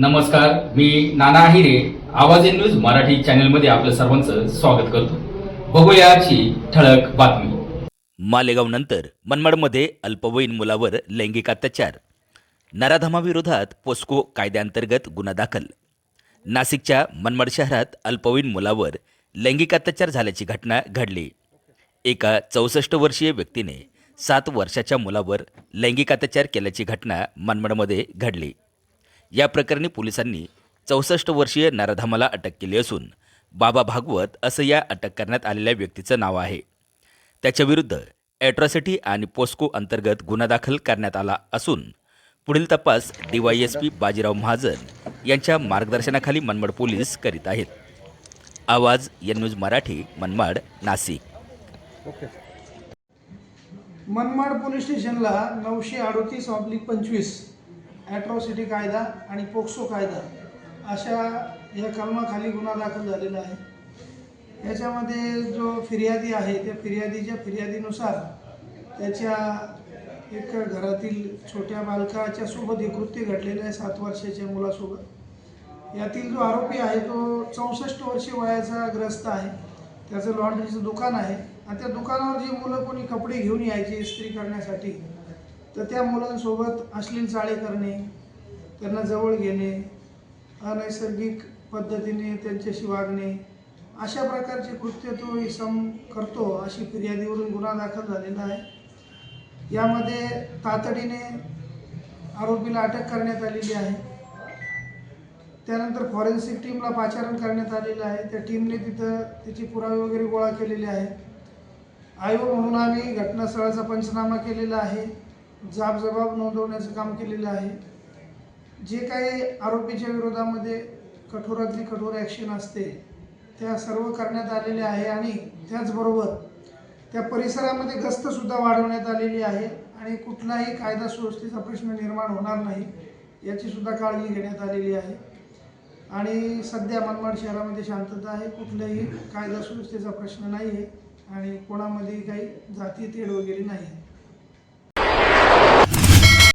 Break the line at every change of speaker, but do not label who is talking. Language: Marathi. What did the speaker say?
नमस्कार मी नाना आहिरे आवाज इन न्यूज मराठी चॅनलमध्ये आपलं सर्वांचं स्वागत करतो. बघूया आजची ठळक बातमी.
मालेगावनंतर मनमाडमध्ये अल्पवयीन मुलावर लैंगिक अत्याचार. नराधमाविरोधात पोस्को कायद्याअंतर्गत गुन्हा दाखल. नाशिकच्या मनमाड शहरात अल्पवयीन मुलावर लैंगिक अत्याचार झाल्याची घटना घडली. एका चौसष्ट वर्षीय व्यक्तीने सात वर्षाच्या मुलावर लैंगिक अत्याचार केल्याची घटना मनमाडमध्ये घडली. या प्रकरणी पोलिसांनी चौसष्ट वर्षीय नराधमाला अटक केली असून बाबा भागवत असं या अटक करण्यात आलेल्या व्यक्तीचं नाव आहे. त्याच्याविरुद्ध ॲट्रॉसिटी आणि पोस्को अंतर्गत गुन्हा दाखल करण्यात आला असून पुढील तपास डीवायएसपी बाजीराव महाजन यांच्या मार्गदर्शनाखाली मनमाड पोलीस करीत आहेत. आवाज या न्यूज मराठी मनमाड नाशिक.
मनमाड पोलीस स्टेशनला नऊशे अडोतीस ऑब्लिक पंचवीस ॲट्रॉसिटी कायदा आणि पोक्सो कायदा अशा या कलमाखाली गुन्हा दाखल झालेला आहे. याच्यामध्ये जो फिर्यादी आहे त्या फिर्यादीच्या फिर्यादीनुसार त्याच्या एक घरातील छोट्या बालकाच्या सोबत हे कृत्य घडलेलं आहे सात वर्षाच्या मुलासोबत. यातील जो आरोपी आहे तो चौसष्ट वर्षी वयाचा ग्रस्त आहे. त्याचं लॉन्ड्रीचं दुकान आहे. आणि त्या दुकानावर जी मुलं कोणी कपडे घेऊन यायची इस्त्री करण्यासाठी तर त्या मुलांसोबत अश्लील चाळे करणे त्यांना जवळ घेणे अनैसर्गिक पद्धतीने त्यांच्याशी वागणे अशा प्रकारचे कृत्य तो इसम करतो अशी फिर्यादीवरून गुन्हा दाखल झालेला आहे. यामध्ये तातडीने आरोपीला अटक करण्यात आलेली आहे. त्यानंतर फॉरेन्सिक टीमला पाचारण करण्यात आलेलं आहे. त्या टीमने तिथं त्याची पुरावे वगैरे गोळा केलेले आहेत. आयोग म्हणून आम्ही घटनास्थळाचा पंचनामा केलेला आहे. जाबजबाब नोंदवण्याचं काम केलेलं आहे. जे काही आरोपीच्या विरोधामध्ये कठोरातली कठोर ॲक्शन असते त्या सर्व करण्यात आलेल्या आहे आणि त्याचबरोबर त्या परिसरामध्ये गस्तसुद्धा वाढवण्यात आलेली आहे आणि कुठलाही कायदा सुव्यवस्थेचा प्रश्न निर्माण होणार नाही याचीसुद्धा काळजी घेण्यात आलेली आहे. आणि सध्या मनमाड शहरामध्ये शांतता आहे कुठल्याही कायदा सुव्यवस्थेचा प्रश्न नाही आहे आणि कोणामध्ये काही जाती तेढ वगैरे नाही आहे